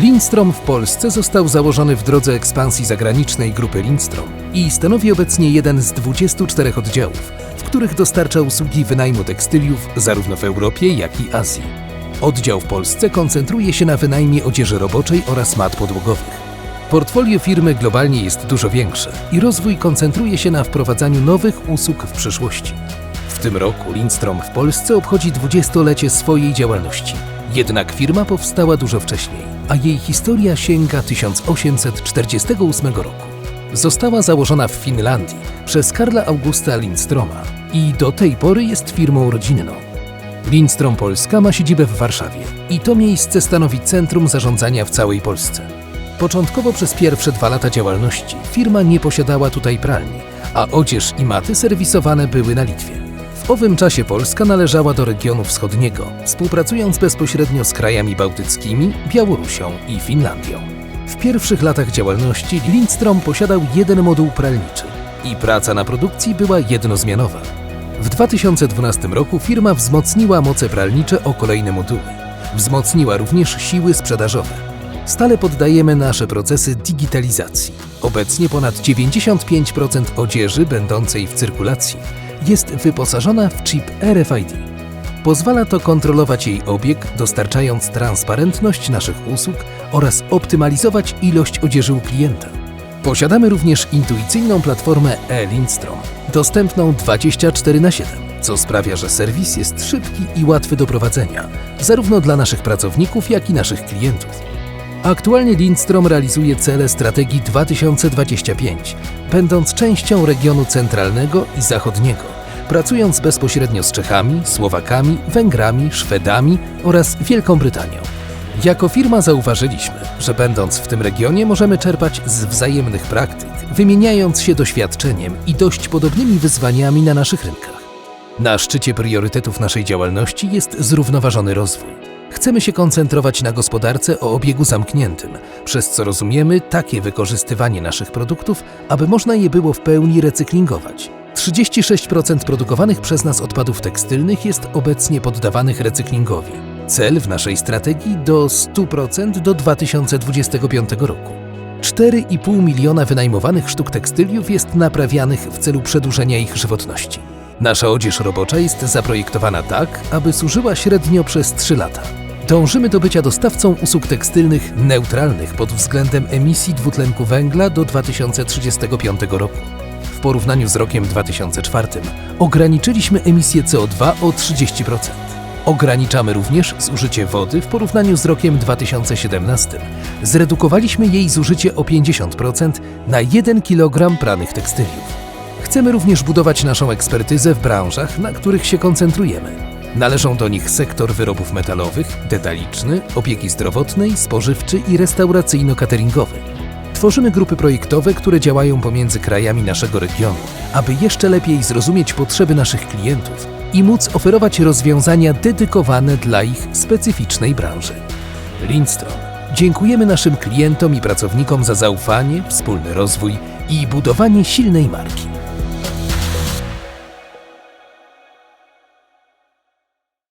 Lindstrom w Polsce został założony w drodze ekspansji zagranicznej grupy Lindstrom i stanowi obecnie jeden z 24 oddziałów, w których dostarcza usługi wynajmu tekstyliów zarówno w Europie, jak i Azji. Oddział w Polsce koncentruje się na wynajmie odzieży roboczej oraz mat podłogowych. Portfolio firmy globalnie jest dużo większe i rozwój koncentruje się na wprowadzaniu nowych usług w przyszłości. W tym roku Lindstrom w Polsce obchodzi 20-lecie swojej działalności. Jednak firma powstała dużo wcześniej, a jej historia sięga 1848 roku. Została założona w Finlandii przez Karla Augusta Lindstroma i do tej pory jest firmą rodzinną. Lindstrom Polska ma siedzibę w Warszawie i to miejsce stanowi centrum zarządzania w całej Polsce. Początkowo przez pierwsze dwa lata działalności firma nie posiadała tutaj pralni, a odzież i maty serwisowane były na Litwie. Owym czasie Polska należała do regionu wschodniego, współpracując bezpośrednio z krajami bałtyckimi, Białorusią i Finlandią. W pierwszych latach działalności Lindstrom posiadał jeden moduł pralniczy i praca na produkcji była jednozmianowa. W 2012 roku firma wzmocniła moce pralnicze o kolejne moduły. Wzmocniła również siły sprzedażowe. Stale poddajemy nasze procesy digitalizacji. Obecnie ponad 95% odzieży będącej w cyrkulacji jest wyposażona w chip RFID. Pozwala to kontrolować jej obieg, dostarczając transparentność naszych usług oraz optymalizować ilość odzieży u klienta. Posiadamy również intuicyjną platformę e-Lindstrom, dostępną 24 na 7, co sprawia, że serwis jest szybki i łatwy do prowadzenia, zarówno dla naszych pracowników, jak i naszych klientów. Aktualnie Lindstrom realizuje cele strategii 2025, będąc częścią regionu centralnego i zachodniego, pracując bezpośrednio z Czechami, Słowakami, Węgrami, Szwedami oraz Wielką Brytanią. Jako firma zauważyliśmy, że będąc w tym regionie możemy czerpać z wzajemnych praktyk, wymieniając się doświadczeniem i dość podobnymi wyzwaniami na naszych rynkach. Na szczycie priorytetów naszej działalności jest zrównoważony rozwój. Chcemy się koncentrować na gospodarce o obiegu zamkniętym, przez co rozumiemy takie wykorzystywanie naszych produktów, aby można je było w pełni recyklingować. 36% produkowanych przez nas odpadów tekstylnych jest obecnie poddawanych recyklingowi. Cel w naszej strategii do 100% do 2025 roku. 4,5 miliona wynajmowanych sztuk tekstyliów jest naprawianych w celu przedłużenia ich żywotności. Nasza odzież robocza jest zaprojektowana tak, aby służyła średnio przez 3 lata. Dążymy do bycia dostawcą usług tekstylnych neutralnych pod względem emisji dwutlenku węgla do 2035 roku. W porównaniu z rokiem 2004 ograniczyliśmy emisję CO2 o 30%. Ograniczamy również zużycie wody w porównaniu z rokiem 2017. Zredukowaliśmy jej zużycie o 50% na 1 kg pranych tekstyliów. Chcemy również budować naszą ekspertyzę w branżach, na których się koncentrujemy. Należą do nich sektor wyrobów metalowych, detaliczny, opieki zdrowotnej, spożywczy i restauracyjno-cateringowy. Tworzymy grupy projektowe, które działają pomiędzy krajami naszego regionu, aby jeszcze lepiej zrozumieć potrzeby naszych klientów i móc oferować rozwiązania dedykowane dla ich specyficznej branży. Lindstrom. Dziękujemy naszym klientom i pracownikom za zaufanie, wspólny rozwój i budowanie silnej marki.